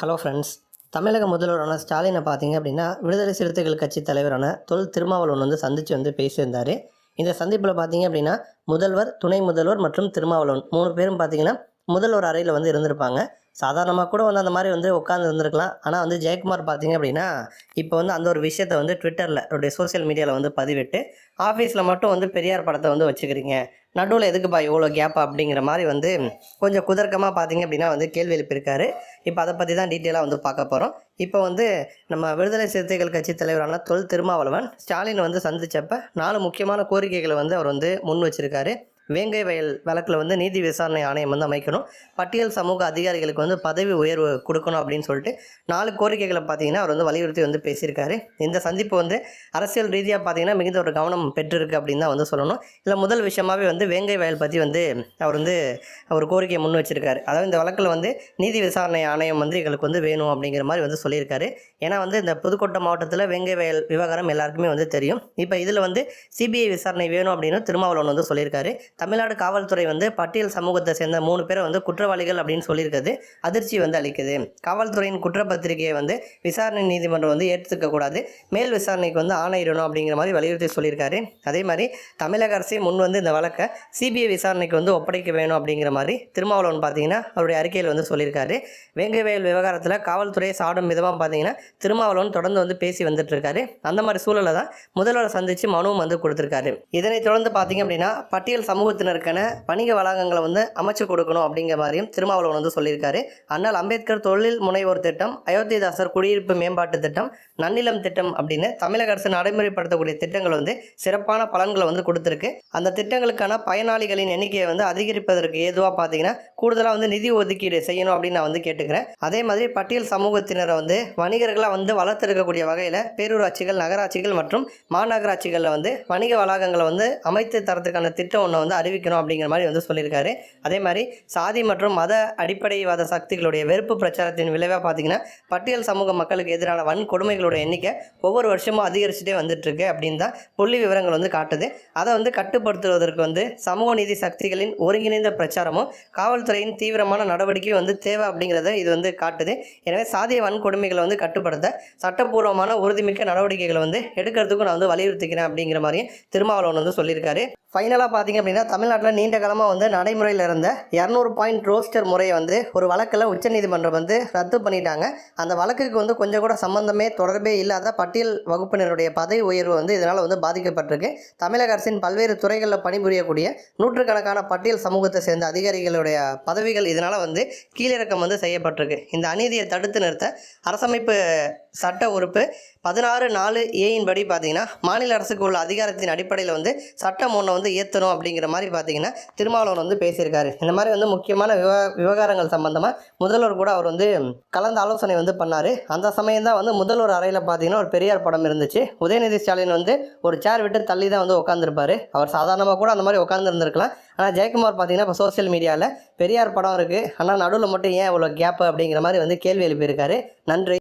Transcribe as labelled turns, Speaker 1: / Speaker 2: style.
Speaker 1: Hello friends தமிழக முதல்வரான ஸ்டாலினை பார்த்தீங்க அப்படின்னா விடுதலை சிறுத்தைகள் கட்சி தலைவரான தொல் திருமாவளவன் வந்து சந்தித்து வந்து பேசியிருந்தார். இந்த சந்திப்பில் பார்த்தீங்க அப்படின்னா முதல்வர் துணை முதல்வர் மற்றும் திருமாவளவன் மூணு பேரும் பார்த்தீங்கன்னா முதல் ஒரு அறையில் வந்து இருந்திருப்பாங்க. சாதாரணமாக கூட வந்து அந்த மாதிரி வந்து உட்காந்து இருந்திருக்கலாம். ஆனால் வந்து ஜெயக்குமார் பார்த்தீங்க அப்படின்னா இப்போ வந்து அந்த ஒரு விஷயத்தை வந்து ட்விட்டரில் அவருடைய சோஷியல் மீடியாவில் வந்து பதிவிட்டு ஆஃபீஸில் மட்டும் வந்து பெரியார் படத்தை வந்து வச்சுக்கிறீங்க. நடுவில் எதுக்குப்பா இவ்வளோ கேப் அப்படிங்கிற மாதிரி வந்து கொஞ்சம் குதர்க்கமாக பார்த்தீங்க அப்படின்னா வந்து கேள்வி எழுப்பியிருக்காரு. இப்போ அதை பற்றி தான் டீட்டெயிலாக வந்து பார்க்க போகிறோம் இப்போ வந்து நம்ம விடுதலை சிறுத்தைகள் கட்சி தலைவரான தொல் திருமாவளவன் ஸ்டாலின் வந்து சந்தித்தப்ப நாலு முக்கியமான கோரிக்கைகளை வந்து அவர் வந்து முன் வச்சிருக்காரு. வேங்கை வயல் வழக்கில் வந்து நீதி விசாரணை ஆணையம் வந்து அமைக்கணும். பட்டியல் சமூக அதிகாரிகளுக்கு வந்து பதவி உயர்வு கொடுக்கணும் அப்படின்னு சொல்லிட்டு நாலு கோரிக்கைகளை பார்த்தீங்கன்னா அவர் வந்து வலியுறுத்தி வந்து பேசியிருக்காரு. இந்த சந்திப்பு வந்து அரசியல் ரீதியாக பார்த்தீங்கன்னா மிகுந்த ஒரு கவனம் பெற்றிருக்கு அப்படின்னு தான் வந்து சொல்லணும். இல்லை முதல் விஷயமாவே வந்து வேங்கை வயல் பற்றி வந்து அவர் வந்து ஒரு கோரிக்கையை முன் வச்சிருக்காரு. அதாவது இந்த வழக்கில் வந்து நீதி விசாரணை ஆணையம் வந்து எங்களுக்கு வந்து வேணும் அப்படிங்கிற மாதிரி வந்து சொல்லியிருக்காரு. ஏன்னா வந்து இந்த புதுக்கோட்டை மாவட்டத்தில் வேங்கை வயல் விவகாரம் எல்லாருக்குமே வந்து தெரியும். இப்போ இதில் வந்து சிபிஐ விசாரணை வேணும் அப்படின்னு திருமாவளவன் வந்து சொல்லியிருக்காரு. தமிழ்நாடு காவல்துறை வந்து பட்டியல் சமூகத்தை சேர்ந்த மூணு பேரை வந்து குற்றவாளிகள் அப்படின்னு சொல்லியிருக்கிறது அதிர்ச்சி வந்து அளிக்குது. காவல்துறையின் குற்றப்பத்திரிகையை வந்து விசாரணை நீதிமன்றம் வந்து ஏற்றுக்க கூடாது. மேல் விசாரணைக்கு வந்து ஆணையிடணும் அப்படிங்கிற மாதிரி வலியுறுத்தி சொல்லியிருக்காரு. அதே மாதிரி தமிழக அரசு முன் வந்து இந்த வழக்கை சிபிஐ விசாரணைக்கு வந்து ஒப்படைக்க வேணும் அப்படிங்கிற மாதிரி திருமாவளவன் பார்த்தீங்கன்னா அவருடைய அறிக்கையில் வந்து சொல்லியிருக்காரு. வேங்கவேல் விவகாரத்தில் காவல்துறையை சாடும் விதமாக பார்த்தீங்கன்னா திருமாவளவன் தொடர்ந்து வந்து பேசி வந்துட்டு இருக்காரு அந்த மாதிரி சூழலை தான் முதல்வரை சந்தித்து மனுவும் வந்து கொடுத்துருக்காரு. இதனைத் தொடர்ந்து பார்த்தீங்க அப்படின்னா பட்டியல் சமூக சமூகத்தினருக்கான வணிக வளாகங்களை வந்து அமைச்சு கொடுக்கணும் அப்படிங்கிற மாதிரியும் திருமாவளவன் வந்து சொல்லியிருக்காரு. அண்ணல் அம்பேத்கர் தொழில் முனைவோர் திட்டம் அயோத்திதாசர் குடியிருப்பு மேம்பாட்டு திட்டம் நன்னிலம் திட்டம் அப்படின்னு தமிழக அரசு நடைமுறைப்படுத்தக்கூடிய திட்டங்கள் வந்து சிறப்பான பலன்களை வந்து கொடுத்துருக்கு. அந்த திட்டங்களுக்கான பயனாளிகளின் எண்ணிக்கையை வந்து அதிகரிப்பதற்கு ஏதுவாக பார்த்தீங்கன்னா கூடுதலாக வந்து நிதி ஒதுக்கீடு செய்யணும் அப்படின்னு நான் வந்து கேட்டுக்கிறேன். அதே மாதிரி பட்டியல் சமூகத்தினரை வந்து வணிகர்களாக வந்து வளர்த்தெடுக்கக்கூடிய வகையில் பேரூராட்சிகள் நகராட்சிகள் மற்றும் மாநகராட்சிகளில் வந்து வணிக வளாகங்களை வந்து அமைத்து தரத்துக்கான திட்டம் ஒன்று வந்து அறிவிக்கணும் அப்படிங்கிற மாதிரி வந்து சொல்லியிருக்காரு. அதே மாதிரி சாதி மற்றும் மத அடிப்படைவாத சக்திகளுடைய வெறுப்பு பிரச்சாரத்தின் விளைவாக பார்த்தீங்கன்னா பட்டியல் சமூக மக்களுக்கு எதிரான வன்கொடுமைகளோட எண்ணிக்கை ஒவ்வொரு வருஷமும் அதிகரிச்சுட்டே வந்துட்டுருக்கு அப்படின்னு தான் புள்ளி விவரங்கள் வந்து காட்டுது. அதை வந்து கட்டுப்படுத்துவதற்கு வந்து சமூக நீதி சக்திகளின் ஒருங்கிணைந்த பிரச்சாரமும் காவல்துறையின் தீவிரமான நடவடிக்கையும் வந்து தேவை அப்படிங்கிறத இது வந்து காட்டுது. எனவே சாதிய வன்கொடுமைகளை வந்து கட்டுப்படுத்த சட்டப்பூர்வமான உறுதிமிக்க நடவடிக்கைகளை வந்து எடுக்கிறதுக்கும் நான் வந்து வலியுறுத்திக்கிறேன் அப்படிங்கிற மாதிரியும் திருமாவளவன் வந்து சொல்லியிருக்காரு. ஃபைனலாக பார்த்தீங்க அப்படின்னா தமிழ்நாட்டில் நீண்ட காலமாக வந்து நடைமுறையில் இருந்த இரநூறு பாயிண்ட் ரோஸ்டர் முறையை வந்து ஒரு வழக்கில் உச்சநீதிமன்றம் வந்து ரத்து பண்ணிட்டாங்க. அந்த வழக்குக்கு வந்து கொஞ்சம் கூட சம்மந்தமே தொடர்பே இல்லாத பட்டியல் வகுப்பினருடைய பதவி உயர்வு வந்து இதனால் வந்து பாதிக்கப்பட்டிருக்கு. தமிழக அரசின் பல்வேறு துறைகளில் பணிபுரியக்கூடிய நூற்றுக்கணக்கான பட்டியல் சமூகத்தை சேர்ந்த அதிகாரிகளுடைய பதவிகள் இதனால் வந்து கீழிறக்கம் வந்து செய்யப்பட்டிருக்கு. இந்த அநீதியை தடுத்து நிறுத்த அரசமைப்பு சட்ட உறுப்பு பதினாறு நாலு ஏயின் படி பார்த்திங்கன்னா மாநில அரசுக்கு உள்ள அதிகாரத்தின் அடிப்படையில் வந்து சட்டம் ஒன்று வந்து ஏற்றணும் அப்படிங்கிற மாதிரி பார்த்தீங்கன்னா திருமாவளவன் வந்து பேசியிருக்காரு. இந்த மாதிரி வந்து முக்கியமான விவ விவகாரங்கள் சம்பந்தமாக முதல்வர் கூட அவர் வந்து கலந்து ஆலோசனை வந்து பண்ணார். அந்த சமயம் தான் வந்து முதல்வர் அறையில் பார்த்தீங்கன்னா ஒரு பெரியார் படம் இருந்துச்சு. உதயநிதி ஸ்டாலின் வந்து ஒரு சேர் விட்டு தள்ளி தான் வந்து உட்காந்துருப்பார் அவர் சாதாரணமாக கூட அந்த மாதிரி உட்காந்துருந்துருக்கலாம் ஆனால் ஜெயக்குமார் பார்த்தீங்கன்னா இப்போ சோஷியல் மீடியாவில் பெரியார் படம் இருக்குது ஆனால் நடுவில் மட்டும் ஏன் இவ்வளோ கேப்பு அப்படிங்கிற மாதிரி வந்து கேள்வி எழுப்பியிருக்காரு. நன்றி.